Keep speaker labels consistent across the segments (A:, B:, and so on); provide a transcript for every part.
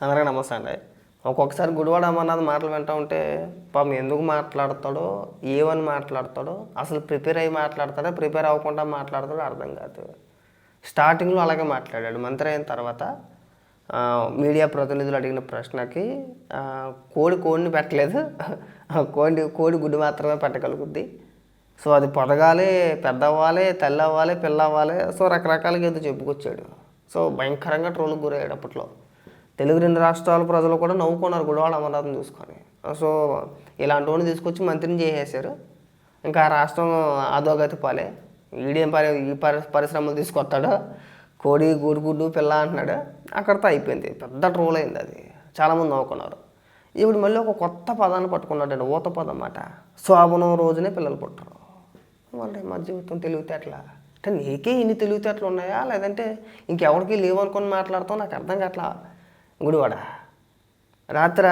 A: అందరికీ నమస్తే అండి. ఒక్కొక్కసారి గుడివాడ అమర్నాథ్ మాటలు వింటూ ఉంటే పాపం ఎందుకు మాట్లాడతాడో ఏమని మాట్లాడతాడో అసలు ప్రిపేర్ అయ్యి మాట్లాడతాడో ప్రిపేర్ అవ్వకుండా మాట్లాడతాడో అర్థం కాదు. స్టార్టింగ్లో అలాగే మాట్లాడాడు. మంత్రి అయిన తర్వాత మీడియా ప్రతినిధులు అడిగిన ప్రశ్నకి కోడి కోడిని పెట్టలేదు. కోడి కోడి గుడ్డు మాత్రమే పెట్టగలుగుద్ది. సో అది పొదగాలి పెద్ద అవ్వాలి తెల్ల అవ్వాలి పిల్ల అవ్వాలి సో రకరకాలుగా ఏదో చెప్పుకొచ్చాడు. సో భయంకరంగా ట్రోల్కి గురయ్యాడు అప్పట్లో. తెలుగు రెండు రాష్ట్రాల ప్రజలు కూడా నవ్వుకున్నారు గుడివాడ అమరనాథం చూసుకొని. సో ఇలాంటి వాడిని తీసుకొచ్చి మంత్రిని చేసేసారు ఇంకా ఆ రాష్ట్రం అధోగతి పాలే. ఈడేం పరి ఈ పరి పరిశ్రమలు తీసుకొస్తాడు? కోడి గూడుగుడ్డు పిల్ల అంటున్నాడు? అక్కడితో అయిపోయింది. పెద్ద ట్రోల్ అయింది అది. చాలామంది నవ్వుకున్నారు. ఇప్పుడు మళ్ళీ ఒక కొత్త పదాన్ని పట్టుకున్నాడండి. ఊత పదం అన్నమాట శోభనం రోజునే పిల్లలు పుట్టరు. వాళ్ళ మా జీవితం తెలివితేటలా అంటే నీకే ఇన్ని తెలివితేటలు ఉన్నాయా? లేదంటే ఇంకెవరికి లేవు అనుకొని మాట్లాడతావు? నాకు అర్థం కావట్లా? గుడివాడ. రాత్ర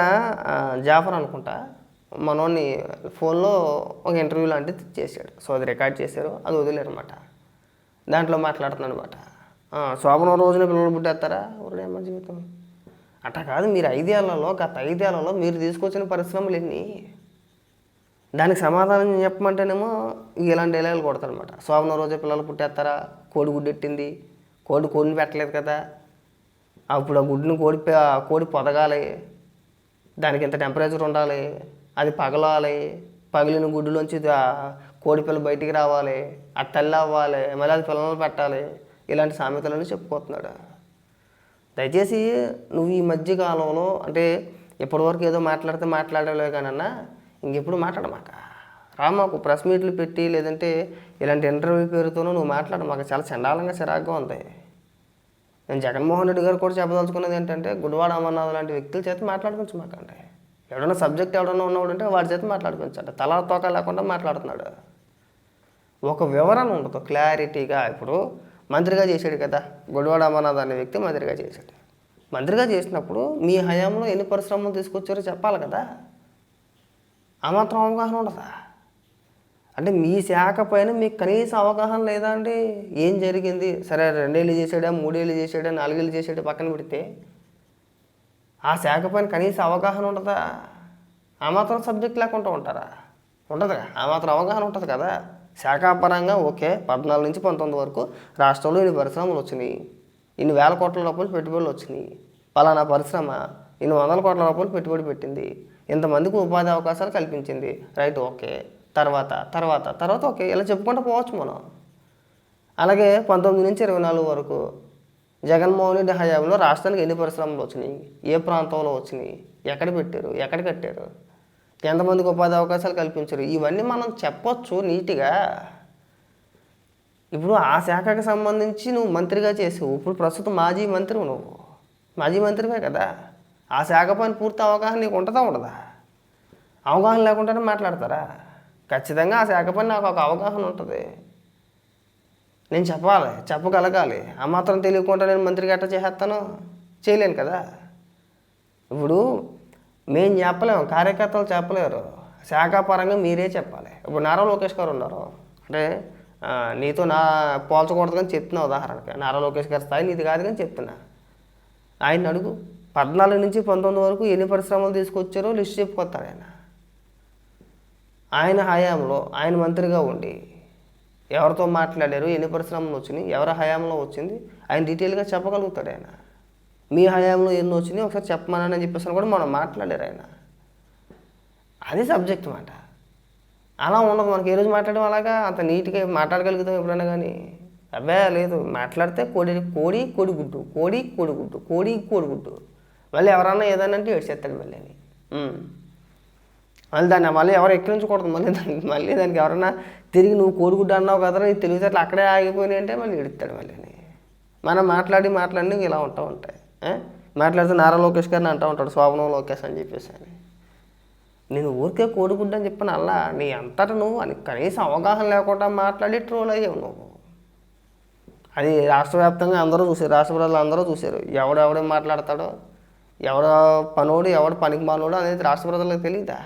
A: జాఫర్ అనుకుంటా మనోని ఫోన్లో ఒక ఇంటర్వ్యూ లాంటిది చేశాడు. సో అది రికార్డ్ చేశారు అది వదిలేరమాట అనమాట దాంట్లో మాట్లాడుతున్నాడు అనమాట శోభనం రోజున పిల్లలు పుట్టేస్తారా? ఊరుడేమ్మ జీవితం? అట్లా కాదు మీరు ఐదేళ్ళలో గత ఐదేళ్ళలో మీరు తీసుకొచ్చిన పరిశ్రమలు ఎన్ని? దానికి సమాధానం చెప్పమంటేనేమో ఇలాంటి డైలాగులు కొడతారనమాట శోభనం రోజు పిల్లలు పుట్టేస్తారా? కోడి గుడ్డెట్టింది కోడి కోడిని పెట్టలేదు కదా? అప్పుడు ఆ గుడ్డుని కోడి కోడి పొదగాలి. దానికి ఇంత టెంపరేచర్ ఉండాలి? అది పగలాలి. పగిలిన గుడ్డులోంచి కోడి పిల్ల బయటికి రావాలి. అది తల్లి అవ్వాలి. మళ్ళీ అది పిల్లలు పెట్టాలి. ఇలాంటి సామెతలన్నీ చెప్పుకోతున్నాడు దయచేసి నువ్వు ఈ మధ్య కాలంలో అంటే ఇప్పటివరకు ఏదో మాట్లాడితే మాట్లాడలే కానన్నా ఇంకెప్పుడు మాట్లాడమాక. రా మాకు ప్రెస్ మీట్లు పెట్టి లేదంటే ఇలాంటి ఇంటర్వ్యూ పేరుతోనూ నువ్వు మాట్లాడ. మాకు చాలా చండాలంగా చిరాగ్గా ఉంది. నేను జగన్మోహన్ రెడ్డి గారు కూడా చెప్పదలుచుకున్నది ఏంటంటే గుడివాడ అమర్నాథ్ లాంటి వ్యక్తుల చేత మాట్లాడుకోవచ్చు మాకండి ఎవడన్నా సబ్జెక్ట్ ఎవడన్నా ఉన్నవాడు అంటే వాడి చేత మాట్లాడిపించండి తల తోక లేకుండా మాట్లాడుతున్నాడు. ఒక వివరణ ఉండదు క్లారిటీగా. ఇప్పుడు మంత్రిగా చేశాడు కదా గుడివాడ అమర్నాథ్ అనే వ్యక్తి మంత్రిగా చేశాడు. మంత్రిగా చేసినప్పుడు మీ హయాంలో ఎన్ని పరిశ్రమలు తీసుకొచ్చారో చెప్పాలి కదా. ఆ మాత్రం అవగాహన ఉండదా? అంటే మీ శాఖ పైన మీకు కనీస అవగాహన లేదా అండి? ఏం జరిగింది? సరే రెండేళ్ళు చేసాడా మూడేళ్ళు చేసాడా నాలుగేళ్ళు చేసాడా పక్కన పెడితే? ఆ శాఖ పైన కనీస అవగాహన ఉండదా? ఆ మాత్రం సబ్జెక్ట్ లేకుండా ఉంటారా? ఉండదుగా. ఆ మాత్రం అవగాహన ఉంటుంది కదా. శాఖాపరంగా ఓకే పద్నాలుగు నుంచి పంతొమ్మిది వరకు రాష్ట్రంలో ఇన్ని పరిశ్రమలు వచ్చినాయి? ఇన్ని వేల కోట్ల రూపాయలు పెట్టుబడులు వచ్చినాయి? పలానా పరిశ్రమ ఇన్ని వందల కోట్ల రూపాయలు పెట్టుబడి పెట్టింది? ఇంతమందికి ఉపాధి అవకాశాలు కల్పించింది. Right okay. తర్వాత తర్వాత తర్వాత ఓకే ఇలా చెప్పుకుంటూ పోవచ్చు మనం. అలాగే పంతొమ్మిది నుంచి ఇరవై నాలుగు వరకు జగన్మోహన్ రెడ్డి హయాంలో రాష్ట్రానికి ఎన్ని పరిశ్రమలు వచ్చినాయి? ఏ ప్రాంతంలో వచ్చినాయి? ఎక్కడ పెట్టారు? ఎక్కడ కట్టారు? ఎంతమందికి ఉపాధి అవకాశాలు కల్పించారు? ఇవన్నీ మనం చెప్పొచ్చు నీట్గా. ఇప్పుడు ఆ శాఖకు సంబంధించి నువ్వు మంత్రిగా చేసావు. ఇప్పుడు ప్రస్తుతం మాజీ మంత్రి నువ్వు. మాజీ మంత్రివే కదా. ఆ శాఖ పైన పూర్తి అవగాహన నీకు ఉంటుందా ఉండదా? అవగాహన లేకుండానే మాట్లాడతారా? ఖచ్చితంగా ఆ శాఖ పని నాకు ఒక అవగాహన ఉంటుంది. నేను చెప్పాలి చెప్పగలగాలి. ఆ మాత్రం తెలియకుండా నేను మంత్రి గట్ట చేసేస్తాను? చేయలేను కదా. ఇప్పుడు మేము చెప్పలేము కార్యకర్తలు చెప్పలేరు. శాఖాపరంగా మీరే చెప్పాలి. ఇప్పుడు నారా లోకేష్ గారు ఉన్నారు. అంటే నీతో నా పోల్చకూడదు కానీ చెప్తున్నా ఉదాహరణకి. నారా లోకేష్ గారి స్థాయి నీది కాదు కానీ చెప్తున్నా. ఆయన అడుగు. పద్నాలుగు నుంచి పంతొమ్మిది వరకు ఎన్ని పరిశ్రమలు తీసుకొచ్చారో లిస్ట్ చెప్పుకొస్తారు ఆయన. ఆయన హయాంలో ఆయన మంత్రిగా ఉండి ఎవరితో మాట్లాడారు ఎన్ని పరిశ్రమలు వచ్చినాయి ఎవరి హయాంలో వచ్చింది ఆయన డీటెయిల్గా చెప్పగలుగుతాడు ఆయన. మీ హయాంలో ఎన్ని వచ్చినాయి ఒకసారి చెప్పమని చెప్పేసి కూడా మనం మాట్లాడారు ఆయన. అది సబ్జెక్ట్ మాట. అలా ఉండదు మనకి ఏ రోజు మాట్లాడడం అలాగా? అంత నీట్గా మాట్లాడగలుగుతాం ఎప్పుడైనా కానీ. అబ్బే లేదు మాట్లాడితే కోడి కోడి కోడిగుడ్డు కోడి కోడిగుడ్డు కోడి కోడిగుడ్డు. మళ్ళీ ఎవరన్నా ఏదన్నా అంటే ఏడ్చేస్తాడు మళ్ళీ అని మళ్ళీ దాన్ని. మళ్ళీ ఎవరు ఎక్కించకూడదు మళ్ళీ దానికి మళ్ళీ దానికి ఎవరన్నా తిరిగి నువ్వు కోడిగుడ్డ అన్నావు కదరా ఈ తెలివితేటలు అక్కడే ఆగిపోయినాయి అంటే మళ్ళీ ఎడుతాడు మళ్ళీ మనం మాట్లాడి మాట్లాడి ఇలా ఉంటా ఉంటాయి. మాట్లాడితే నారా లోకేష్ గారిని అంటూ ఉంటాడు శోభనం లోకేష్ అని చెప్పేసి అని. నేను ఊరికే కోడిగుడ్డ అని చెప్పిన అలా నీ అంతట నువ్వు అని కనీసం అవగాహన లేకుండా మాట్లాడి ట్రోల్ అయ్యావు నువ్వు. అది రాష్ట్ర వ్యాప్తంగా అందరూ చూసారు రాష్ట్ర ప్రజలు అందరూ చూశారు. ఎవడెవడే మాట్లాడతాడో ఎవడ పనోడు ఎవడు పనికి మానోడు అనేది రాష్ట్ర ప్రజలకు తెలియదా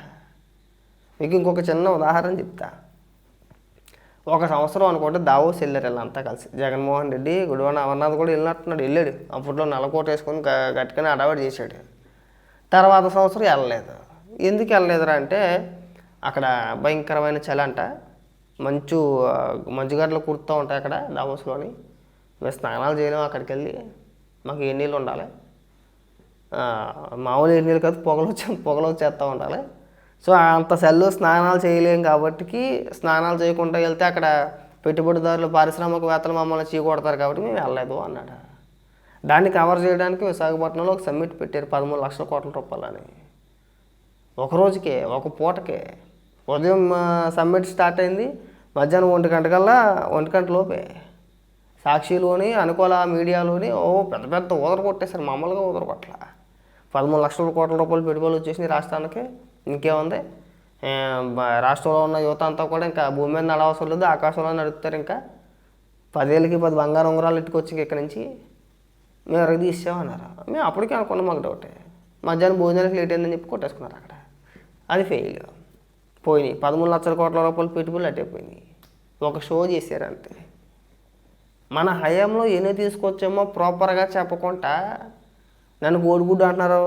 A: మీకు ఇంకొక చిన్న ఉదాహరణ చెప్తా. ఒక సంవత్సరం అనుకుంటే దావోస్ వెళ్ళారు వీళ్ళంతా కలిసి. జగన్మోహన్ రెడ్డి గుడివాడ అమర్నాథ్ కూడా వెళ్ళినట్టున్నాడు వెళ్ళాడు. అప్పట్లో నలకోట వేసుకొని గట్టుకొని గట్టిగానే అడవాడు చేశాడు. తర్వాత సంవత్సరం వెళ్ళలేదు. ఎందుకు వెళ్ళలేదురా అంటే అక్కడ భయంకరమైన చలి అంట. మంచు మంచుగడ్డలు కుడుతూ ఉంటాయి అక్కడ దావోస్లోని. మేము స్నానాలు చేయలేము అక్కడికి వెళ్ళి. మాకు ఏ నీళ్ళు ఉండాలి. మామూలు ఏ నీళ్ళు కాదు పొగలు వచ్చి పొగలు వచ్చేస్తూ ఉండాలి. సో అంత సెల్లు స్నానాలు చేయలేం కాబట్టి స్నానాలు చేయకుండా వెళ్తే అక్కడ పెట్టుబడిదారులు పారిశ్రామికవేత్తలు మమ్మల్ని చీకొడతారు కాబట్టి మేము వెళ్ళలేదు అన్నాడు. దాన్ని కవర్ చేయడానికి విశాఖపట్నంలో ఒక సమ్మిట్ పెట్టారు పదమూడు లక్షల కోట్ల రూపాయలని. ఒక రోజుకే ఒక పూటకే. ఉదయం సమ్మిట్ స్టార్ట్ అయింది మధ్యాహ్నం ఒంటి గంటకల్లా ఒంటి గంట లోపే. సాక్షిలోని అనుకూల మీడియాలోని ఓ పెద్ద పెద్ద ఊదర కొట్టేశారు మామూలుగా ఊదర కొట్ల పదమూడు లక్షల కోట్ల రూపాయలు పెట్టుబడులు వచ్చేసినాయి రాష్ట్రానికి. ఇంకేముంది? రాష్ట్రంలో ఉన్న యువత అంతా కూడా ఇంకా భూమి మీద నడవసరం లేదు ఆకాశంలో నడుపుతారు ఇంకా. పదేళ్ళకి పది బంగారు ఉంగరాలు ఇట్టుకొచ్చి ఇక్కడి నుంచి మేము ఎరగ తీసామన్నారు మేము అప్పటికే అనుకున్నాం మాకు డౌటే మధ్యాహ్నం భోజనానికి లేట్ అయిందని చెప్పి కొట్టేసుకున్నారు అక్కడ. అది ఫెయిల్ పోయినాయి. పదమూడు లక్షల కోట్ల రూపాయలు పెట్టుబడులు అట్టే పోయినాయి. ఒక షో చేశారు అంతే. మన హయాంలో ఎన్ని తీసుకొచ్చామో ప్రాపర్గా చెప్పకుండా నన్ను గోడుగుడ్డు అంటున్నారు?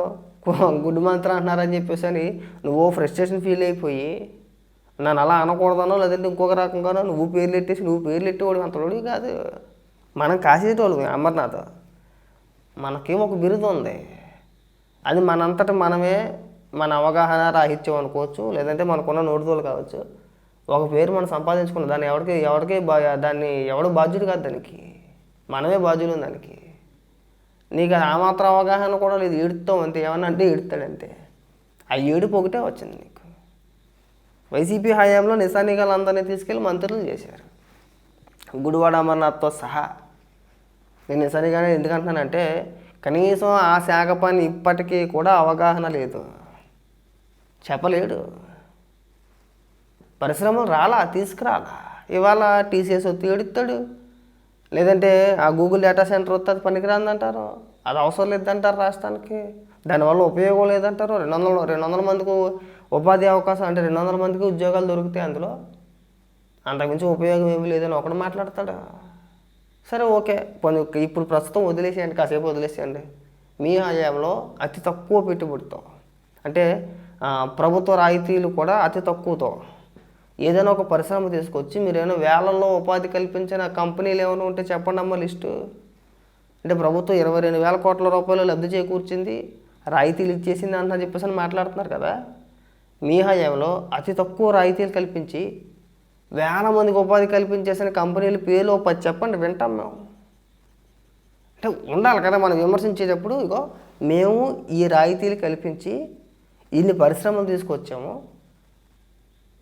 A: గుడ్ మంత్రం అంటున్నారని చెప్పేసి అని నువ్వు ఫ్రస్ట్రేషన్ ఫీల్ అయిపోయి నన్ను అలా అనకూడదనో లేదంటే ఇంకొక రకంగానో నువ్వు పేర్లు ఎట్టేసి నువ్వు పేర్లు ఎట్టేవాడు అంతలోడు కాదు. మనం కాసేటోళ్ళు అమర్నాథ్. మనకేం ఒక బిరుదు ఉంది. అది మనంతట మనమే మన అవగాహన రాహిత్యం అనుకోవచ్చు లేదంటే మనకున్న నోటితోలు కావచ్చు. ఒక పేరు మనం సంపాదించుకున్న దాన్ని ఎవరికి ఎవరికి బా దాన్ని ఎవడు బాధ్యుడు కాదు దానికి. మనమే బాధ్యులు దానికి. నీకు ఆ మాత్రం అవగాహన కూడా లేదు ఏడుస్తాం అంతే. ఏమన్నా అంటే ఏడుతాడంతే ఆ ఏడుపు ఒకటే వచ్చింది నీకు. వైసీపీ హయాంలో నిశానికలందరినీ తీసుకెళ్ళి మంత్రులు చేశారు. గుడివాడ అమర్నాథ్తో సహా. నేను నిజంగానే ఎందుకంటున్నానంటే కనీసం ఆ శాఖ పని ఇప్పటికీ కూడా అవగాహన లేదు. చెప్పలేడు. పరిశ్రమలు రాలా తీసుకురాలా. ఇవాళ టీసీఎస్ వస్తే ఏడుస్తాడు. లేదంటే ఆ గూగుల్ డేటా సెంటర్ వస్తే అది పనికిరాందంటారు. అది అవసరం లేదంటారు రాష్ట్రానికి. దానివల్ల ఉపయోగం లేదంటారు. రెండు వందల రెండు వందల మందికి ఉపాధి అవకాశం అంటే రెండు వందల మందికి ఉద్యోగాలు దొరుకుతాయి అందులో. అంతకుమించి ఉపయోగం ఏమీ లేదని ఒకడు మాట్లాడతాడు. సరే ఓకే. కొంచెం ఇప్పుడు ప్రస్తుతం వదిలేసేయండి కాసేపు వదిలేసేయండి. మీ హయాంలో అతి తక్కువ పెట్టుబడితో అంటే ప్రభుత్వ రాయితీలు కూడా అతి తక్కువతో ఏదైనా ఒక పరిశ్రమ తీసుకొచ్చి మీరు ఏమైనా వేలల్లో ఉపాధి కల్పించిన కంపెనీలు ఏమైనా ఉంటే చెప్పండి అమ్మ లిస్టు. అంటే ప్రభుత్వం ఇరవై రెండు వేల కోట్ల రూపాయలు లబ్ధి చేకూర్చింది రాయితీలు ఇచ్చేసింది అంటున్నా చెప్పేసి అని మాట్లాడుతున్నారు కదా. మీ హయాంలో అతి తక్కువ రాయితీలు కల్పించి వేల మందికి ఉపాధి కల్పించేసిన కంపెనీలు పేర్లు పది చెప్పండి వింటాం మేము. అంటే ఉండాలి కదా మనం విమర్శించేటప్పుడు ఇగో మేము ఈ రాయితీలు కల్పించి ఇన్ని పరిశ్రమలు తీసుకొచ్చాము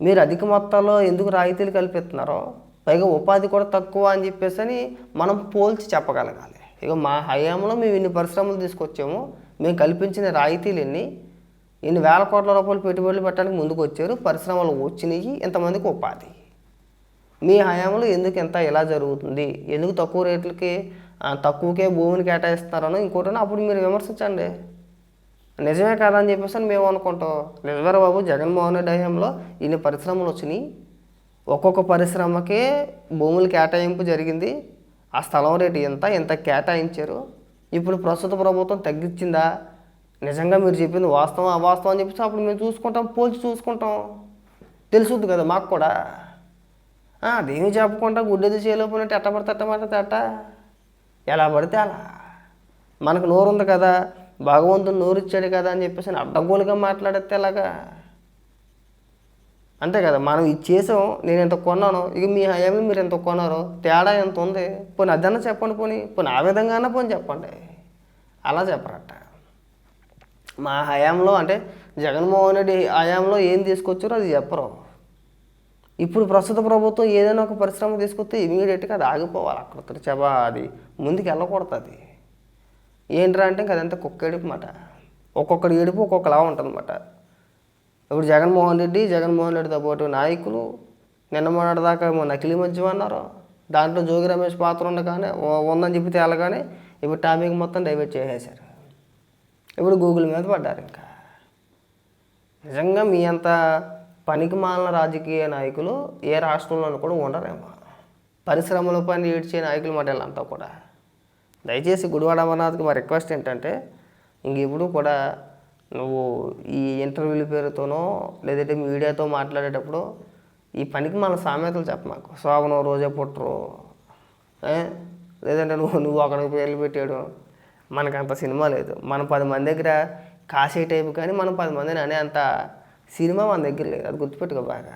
A: మీరు అధిక మొత్తాల్లో ఎందుకు రాయితీలు కల్పిస్తున్నారో పైగా ఉపాధి కూడా తక్కువ అని చెప్పేసి అని మనం పోల్చి చెప్పగలగాలి. ఇక మా హయాంలో మేము ఇన్ని పరిశ్రమలు తీసుకొచ్చాము మేము కల్పించిన రాయితీలు ఎన్ని ఇన్ని వేల కోట్ల రూపాయలు పెట్టుబడులు పెట్టడానికి ముందుకు వచ్చారు పరిశ్రమలు వచ్చినాయి ఇంతమందికి ఉపాధి. మీ హయాంలో ఎందుకు ఎంత ఇలా జరుగుతుంది? ఎందుకు తక్కువ రేట్లకి తక్కువకే భూమిని కేటాయిస్తున్నారనో ఇంకోటి అప్పుడు మీరు విమర్శించండి. నిజమే కాదని అని చెప్పేసి అని మేము అనుకుంటాం. నిజమే బాబు జగన్మోహన్ రెడ్డి హయాంలో ఇన్ని పరిశ్రమలు వచ్చినాయి. ఒక్కొక్క పరిశ్రమకే భూములు కేటాయింపు జరిగింది. ఆ స్థలం రేటు ఎంత ఎంత కేటాయించారు? ఇప్పుడు ప్రస్తుత ప్రభుత్వం తగ్గించిందా? నిజంగా మీరు చెప్పింది వాస్తవం అవాస్తవం అని చెప్పేసి అప్పుడు మేము చూసుకుంటాం పోల్చి చూసుకుంటాం. తెలుసుద్ది కదా మాకు కూడా. అదేమి చెప్పకుండా గుడ్డది చేయలేకపోయినట్టు ఎట్ట పడితే ఎట్ట? ఎలా పడితే అలా. మనకు నోరు ఉంది కదా. భగవంతుడు నోరిచ్చాడు కదా అని చెప్పేసి అడ్డగోలుగా మాట్లాడితే ఎలాగా? అంతే కదా మనం ఇది చేసాం నేను ఎంత కొన్నాను ఇక మీ హయాంలో మీరు ఎంత కొన్నారో తేడా ఎంత ఉంది? పోనీ అదన్నా చెప్పండి పోనీ పోనీ ఆ విధంగా అన్నా పోనీ చెప్పండి. అలా చెప్పరట. మా హయాంలో అంటే జగన్మోహన్ రెడ్డి హయాంలో ఏం తీసుకొచ్చారో అది చెప్పరు. ఇప్పుడు ప్రస్తుత ప్రభుత్వం ఏదైనా ఒక పరిశ్రమ తీసుకొస్తే ఇమీడియట్గా అది ఆగిపోవాలి. అక్కడ చెప్ప అది ముందుకు వెళ్ళకూడదు అది. ఏంట్రా అంటే ఇంకా అదంతా కుక్క ఏడుపు మాట. ఒక్కొక్కడి ఏడుపు ఒక్కొక్కలా ఉంటుందన్నమాట. ఇప్పుడు జగన్మోహన్ రెడ్డి జగన్మోహన్ రెడ్డితో పాటు నాయకులు నిన్న మొన్నటిదాకా ఏమో నకిలీ మద్యం అన్నారు. దాంట్లో జోగి రమేష్ పాత్ర ఉండగానే ఉందని చెప్పి తేలగానే ఇప్పుడు టాపిక్ మొత్తం డైవర్ట్ చేసేశారు. ఇప్పుడు గూగుల్ మీద పడ్డారు ఇంకా. నిజంగా మీ అంత పనికి మాలిన రాజకీయ నాయకులు ఏ రాష్ట్రంలోనూ కూడా ఉండరేమో. పరిశ్రమల పని ఏడ్చే నాయకులు మాట అంతా కూడా. దయచేసి గుడివాడ అమర్నాథ్కి మా రిక్వెస్ట్ ఏంటంటే ఇంక ఇప్పుడు కూడా నువ్వు ఈ ఇంటర్వ్యూల పేరుతోనో లేదంటే మీడియాతో మాట్లాడేటప్పుడు ఈ పనికి మన సామెతలు చెప్ప మాకు. శోభనం రోజే పుట్టరు. లేదంటే నువ్వు నువ్వు అక్కడికి పేర్లు పెట్టాడు మనకు అంత సినిమా లేదు. మన పది మంది దగ్గర కాసే టైపు కానీ మనం పది మందిని అనే అంత సినిమా మన దగ్గర లేదు. అది గుర్తుపెట్టుకో బాగా.